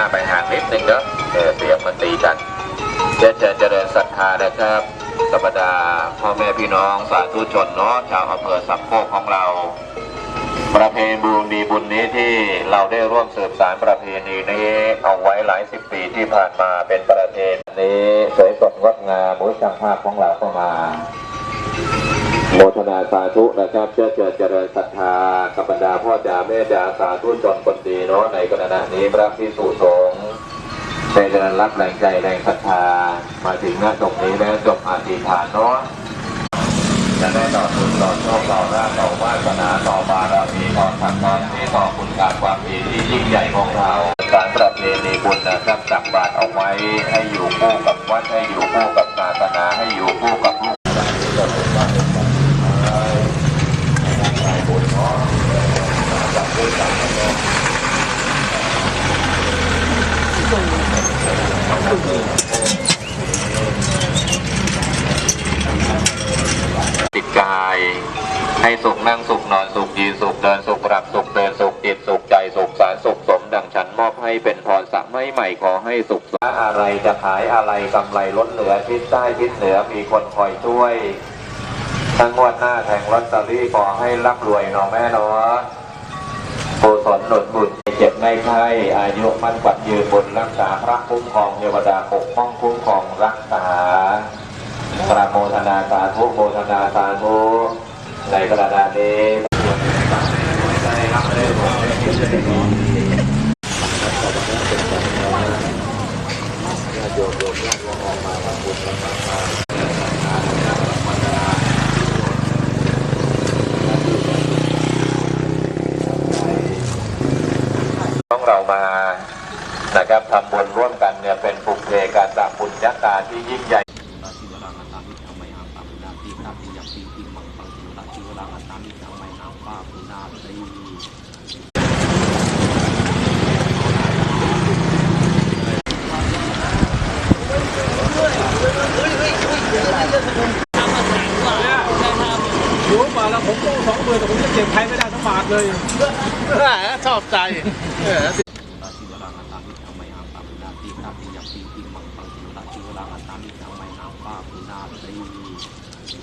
น้าไปห่างนิดนึงเนอะเออเสียงมันตีกันเจริญเจริญศรัทธานะครับธรรมดาพ่อแม่พี่น้องสาธุชนเนาะชาวอำเภอสัมโคกของเรา ประเพณีบุญนี้ที่เราได้ร่วมสืบสารประเพณีนี้เอาไว้หลายสิบปีที่ผ่านมาเป็นประเพณีนี้สวยสดงดงามมุ้ยช่างภาพของเราก็มา โมทนาสาธุนะครับเจ้าเจริญเจริญศรัทธากับบรรดาพ่อจ๋าแม่จ๋าสาธุชนคนดีเนาะในขณะนี้พระพิสุสงฆ์ได้เดินรับแรงใจแรงศรัทธามาถึงหน้าตรงนี้แล้วจบอธิษฐานเนาะจะได้ต่อทุนต่อโชคต่อราต่อวาสนาต่อบารมีต่อธรรมะที่ต่อคุณงามความดีที่ยิ่งใหญ่ของเราการประเพณีบุญนะครับจับบาตรเอาไว้ให้อยู่คู่กับวัดให้อยู่คู่กับศาสนาให้อยู่คู่กับลูก ติดกาย ให้สุขนั่งสุขนอนสุขยืนสุขเดินสุขหลับสุขเดินสุขจิตสุขใจสุขสารสุขสมดังฉันมอบให้เป็นพรสักไม่ใหม่ขอให้สุขสาอะไรจะขายอะไรกำไรล้นเหลือทิศใต้ทิศเหนือมีคนคอยช่วยทั้งงวดหน้าแทงลอตเตอรี่ขอให้ร่ำรวยน้องแม่เนาะ โกศลหนุนบุญเจ็บไม่ไข้อายุมั่นกวัดยืนบุญรักษาพระคุ้มครองเทวดาปกป้องคุ้มครองรักษาปราโมทนาสาธุโมทนาสาธุในกระดาษนี้โยมโยมญาติโยมออกมาทำบุญกันมากมาย ต้องเรามานะครับทำบุญร่วมกันเนี่ยเป็นปุเพการตะบุญยักกาที่ยิ่งใหญ่ อัตตามิธรรมัยหังปังนาติตัปิยัปปิติมังปังตุราชิวรังอัตตามิธรรมัยหังปาปุนาตีโอ้มาแล้วผมต้องสองหมื่นแต่ผมจะเก็บใครไม่ได้สักบาทเลยชอบใจ